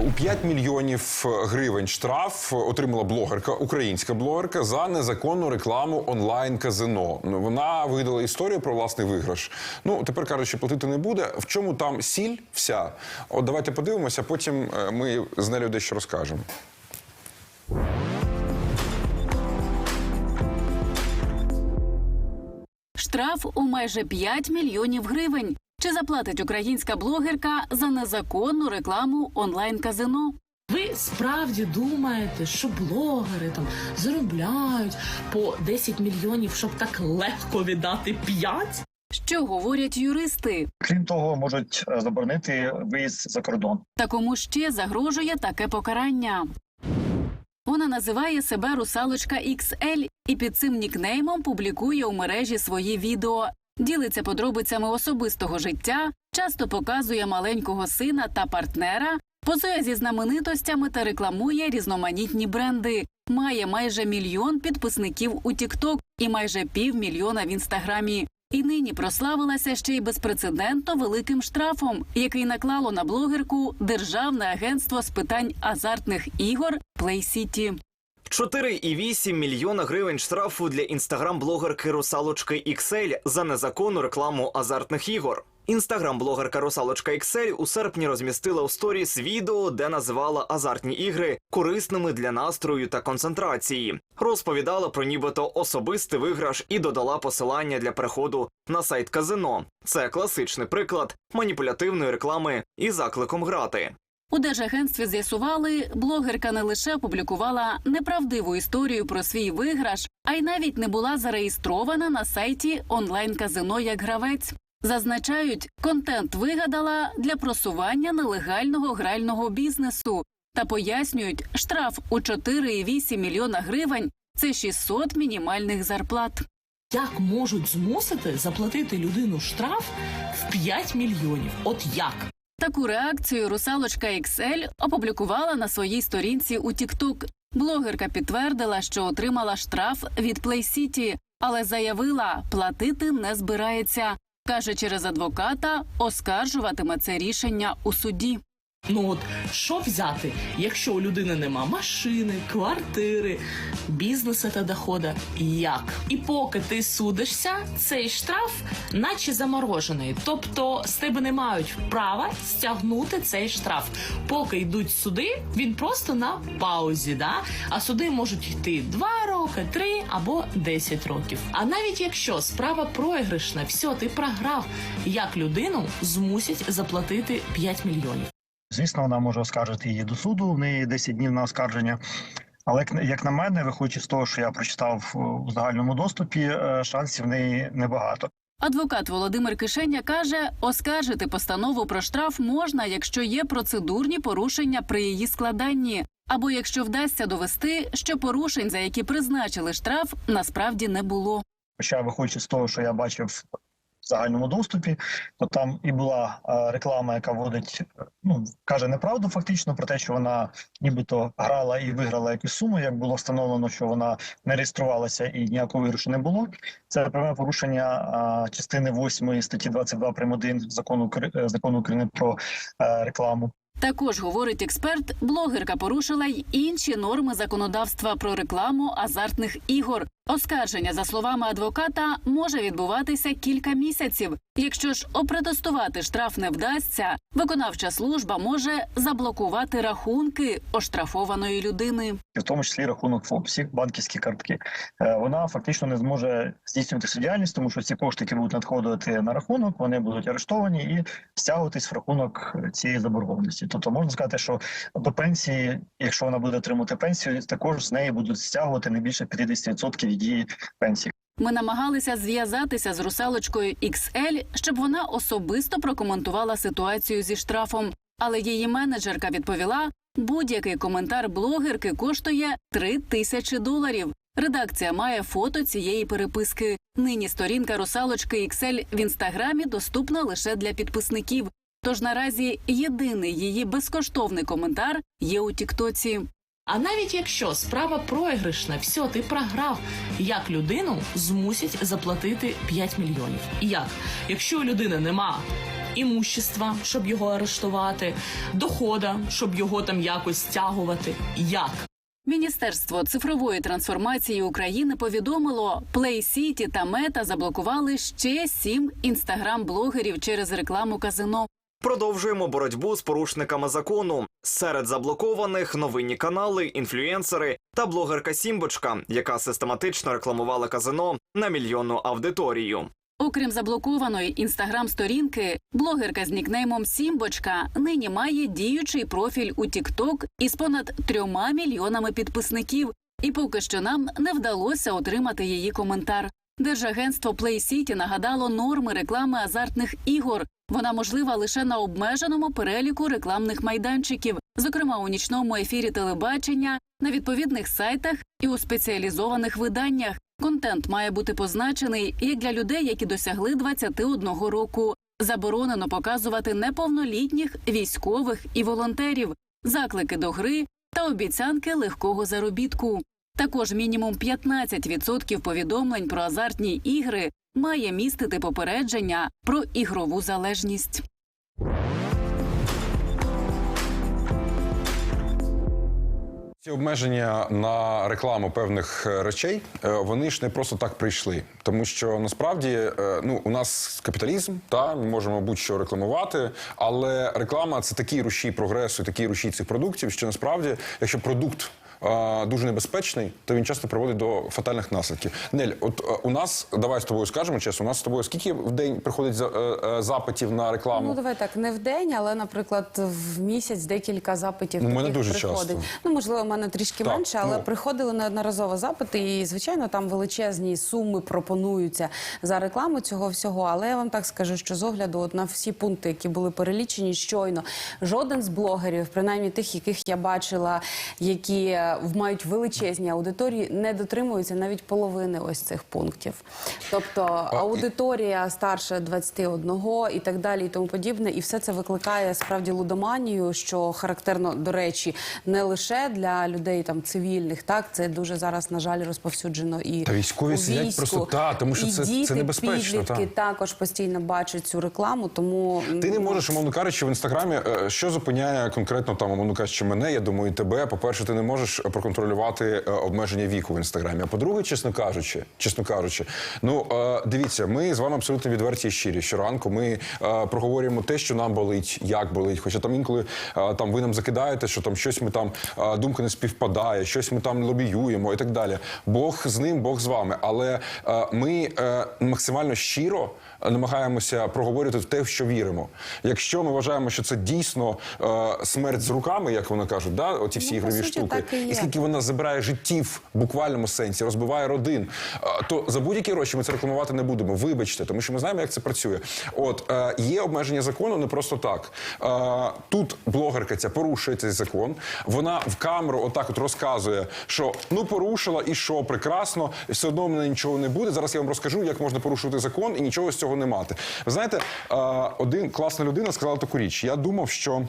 У 5 мільйонів гривень штраф отримала блогерка, українська блогерка за незаконну рекламу онлайн казино. Вона видала історію про власний виграш. Ну тепер кажуть, що платити не буде. В чому там сіль вся? От давайте подивимося. Потім е, ми з нею дещо розкажемо. Штраф у майже 5 мільйонів гривень. Чи заплатить українська блогерка за незаконну рекламу онлайн-казино? Ви справді думаєте, що блогери там заробляють по 10 мільйонів, щоб так легко віддати 5? Що говорять юристи? Крім того, можуть заборонити виїзд за кордон. Та кому ще загрожує таке покарання? Вона називає себе русалочка XL і під цим нікнеймом публікує у мережі свої відео. Ділиться подробицями особистого життя, часто показує маленького сина та партнера, позує зі знаменитостями та рекламує різноманітні бренди. Має майже мільйон підписників у TikTok і майже півмільйона в інстаграмі. І нині прославилася ще й безпрецедентно великим штрафом, який наклало на блогерку Державне агентство з питань азартних ігор Play City. 4,8 мільйона гривень штрафу для інстаграм-блогерки Русалочки XL за незаконну рекламу азартних ігор. Інстаграм-блогерка Русалочка XL у серпні розмістила у сторіс відео, де називала азартні ігри корисними для настрою та концентрації. Розповідала про нібито особистий виграш і додала посилання для переходу на сайт казино. Це класичний приклад маніпулятивної реклами і закликом грати. У Держагентстві з'ясували, блогерка не лише опублікувала неправдиву історію про свій виграш, а й навіть не була зареєстрована на сайті онлайн-казино як гравець. Зазначають, контент вигадала для просування нелегального грального бізнесу та пояснюють, штраф у 4,8 мільйона гривень це 600 мінімальних зарплат. Як можуть змусити заплатити людину штраф в 5 мільйонів? От як? Таку реакцію русалочка XL опублікувала на своїй сторінці у TikTok. Блогерка підтвердила, що отримала штраф від Play City, але заявила, платити не збирається. Каже, через адвоката оскаржуватиме це рішення у суді. Ну от що взяти, якщо у людини нема машини, квартири, бізнесу та дохода? Як? І поки ти судишся, цей штраф наче заморожений. Тобто з тебе не мають права стягнути цей штраф. Поки йдуть суди, він просто на паузі. Да? А суди можуть йти 2 роки, 3 або 10 років. А навіть якщо справа програшна, все, ти програв, як людину змусять заплатити 5 мільйонів. Звісно, вона може оскаржити її до суду. В неї 10 днів на оскарження. Але як, на мене, виходячи з того, що я прочитав у загальному доступі, е, шансів в неї небагато. Адвокат Володимир Кишеня каже, оскаржити постанову про штраф можна, якщо є процедурні порушення при її складанні, або якщо вдасться довести, що порушень, за які призначили штраф, насправді не було. Хоча, виходячи з того, що я бачив загальному доступі, то там і була е, реклама, яка вводить, е, ну каже неправду, фактично про те, що вона нібито грала і виграла якусь суму. Як було встановлено, що вона не реєструвалася і ніякого виграшу не було. Це пряме порушення частини 8 статті 22 прим. 1 закону е, закону України про рекламу. Також говорить експерт, блогерка порушила й інші норми законодавства про рекламу азартних ігор. Оскарження, за словами адвоката, може відбуватися кілька місяців. Якщо ж опротестувати штраф не вдасться, виконавча служба може заблокувати рахунки оштрафованої людини. в тому числі рахунок ФОП, банківські картки. Е, Вона фактично не зможе здійснювати свою діяльність, тому що ці кошти, які будуть надходити на рахунок, вони будуть арештовані і стягуватись в рахунок цієї заборгованості. Тобто можна сказати, що до пенсії, якщо вона буде отримувати пенсію, також з неї будуть стягувати не більше 50% від її пенсії. Ми намагалися зв'язатися з русалочкою XL, щоб вона особисто прокоментувала ситуацію зі штрафом. Але її менеджерка відповіла: будь-який коментар блогерки коштує 3 тисячі доларів. Редакція має фото цієї переписки. Нині сторінка русалочки XL в інстаграмі доступна лише для підписників. Тож наразі єдиний її безкоштовний коментар є у Тіктоці. А навіть якщо справа програшна, все, ти програв, як людину змусять заплатити 5 мільйонів. Як? Якщо у людини нема імущества, щоб його арештувати, дохода, щоб його там якось стягувати. Як? Міністерство цифрової трансформації України повідомило, Play City та Мета заблокували ще сім інстаграм-блогерів через рекламу казино. Продовжуємо боротьбу з порушниками закону. Серед заблокованих новинні канали, інфлюенсери та блогерка Сімбочка, яка систематично рекламувала казино на мільйонну аудиторію. Окрім заблокованої інстаграм-сторінки, блогерка з нікнеймом Сімбочка нині має діючий профіль у TikTok із понад трьома мільйонами підписників. І поки що нам не вдалося отримати її коментар. Держагентство Play City нагадало норми реклами азартних ігор. Вона можлива лише на обмеженому переліку рекламних майданчиків, зокрема у нічному ефірі телебачення, на відповідних сайтах і у спеціалізованих виданнях. Контент має бути позначений як для людей, які досягли 21 року. Заборонено показувати неповнолітніх військових і волонтерів, заклики до гри та обіцянки легкого заробітку. Також мінімум 15% повідомлень про азартні ігри має містити попередження про ігрову залежність. Ці обмеження на рекламу певних е, речей е, вони ж не просто так прийшли, тому що насправді е, ну у нас капіталізм, та ми можемо будь-що рекламувати, але реклама це такий рушій прогресу, і такий рушій цих продуктів, що насправді, якщо продукт. Дуже небезпечний, то він часто приводить до фатальних наслідків. Нель, от е, у нас давай з тобою скажемо чесно. У нас з тобою скільки в день приходить за- е, е, запитів на рекламу? Ну давай так, не в день, але, наприклад, в місяць декілька запитів Ну, мене таких дуже приходить. часто. Ну можливо, в мене трішки Так, менше, але ну. приходили неодноразово запити, і звичайно там величезні суми пропонуються за рекламу цього всього. Але я вам так скажу, що з огляду от на всі пункти, які були перелічені щойно, жоден з блогерів, принаймні тих, яких я бачила, які мають величезні аудиторії, не дотримуються навіть половини ось цих пунктів. Тобто аудиторія старше 21 і так далі, і тому подібне, і все це викликає справді лудоманію, що характерно до речі, не лише для людей там цивільних, так це дуже зараз на жаль розповсюджено і Та військові у сидять війську. просто, та, тому що і це- це діти, небезпечно, Підлітки та. також постійно бачать цю рекламу, тому Ти не ну, можеш, умовно кажучи, в інстаграмі, е, що зупиняє конкретно там, умовно кажучи, мене, я думаю, і тебе. По-перше, ти не можеш проконтролювати е, обмеження віку в інстаграмі. А по-друге, чесно кажучи, чесно кажучи, ну е, дивіться, ми з вами абсолютно відверті і щирі. Щоранку ми е, проговорюємо те, що нам болить, як болить. Хоча там інколи там ви нам закидаєте, що там щось ми там думка не співпадає, щось ми там лобіюємо і так далі. Бог з ним, Бог з вами. Але ми максимально щиро намагаємося проговорювати те, в що віримо. Якщо ми вважаємо, що це дійсно смерть з руками, як вони кажуть, да, оці всі Ну, ігрові суті, штуки, і. І скільки вона забирає життів в буквальному сенсі, розбиває родин, то за будь-які гроші ми це рекламувати не будемо. Вибачте, тому що ми знаємо, як це працює. От е, є обмеження закону не просто так. Е, тут блогерка ця порушує цей закон. Вона в камеру отак от розказує, що ну порушила і що прекрасно, все одно в мене нічого не буде. Зараз я вам розкажу, як можна порушувати закон і нічого з цього не мати. Ви знаєте, е, один класна людина сказала таку річ. Я думав, що.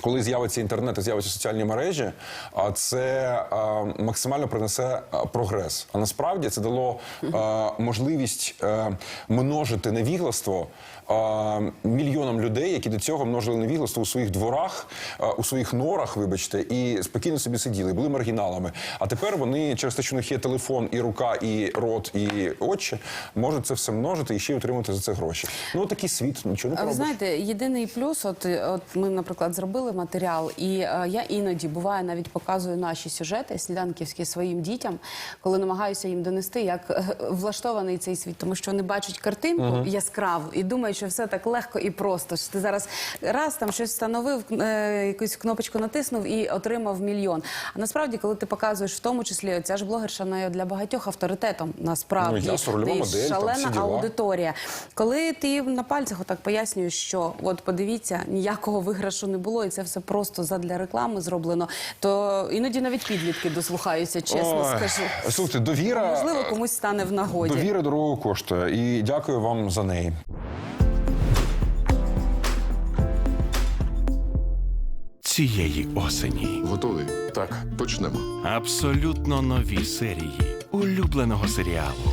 Коли з'явиться інтернет і з'являться соціальні мережі, а це а, максимально принесе прогрес. А насправді це дало а, можливість а, множити невігластво а, мільйонам людей, які до цього множили невігластво у своїх дворах, а, у своїх норах, вибачте, і спокійно собі сиділи, були маргіналами. А тепер вони через те, що у них є телефон, і рука, і рот, і очі, можуть це все множити і ще й отримати за це гроші. Ну такий світ, нічого не А Ви знаєте, єдиний плюс, от, от ми, наприклад, зробили матеріал, і е, я іноді буває навіть показую наші сюжети сніданківські своїм дітям, коли намагаюся їм донести, як е, влаштований цей світ, тому що вони бачать картинку яскраву і думають, що все так легко і просто. Що ти зараз раз там щось встановив, е, якусь кнопочку натиснув і отримав мільйон. А насправді, коли ти показуєш, в тому числі ця ж блогерша вона для багатьох авторитетом насправді Ну, рольова Ти модель, там шалена діла. аудиторія аудиторія. Коли ти на пальцях отак пояснюєш, що от подивіться, ніякого виграшу не було, і це все просто задля реклами зроблено, то іноді навіть підлітки дослухаються, чесно Ой, скажу. Слухайте, довіра. Можливо, комусь стане в нагоді. Довіра дорого коштує. І дякую вам за неї. цієї осені. Готовий? Так, почнемо. Абсолютно нові серії улюбленого серіалу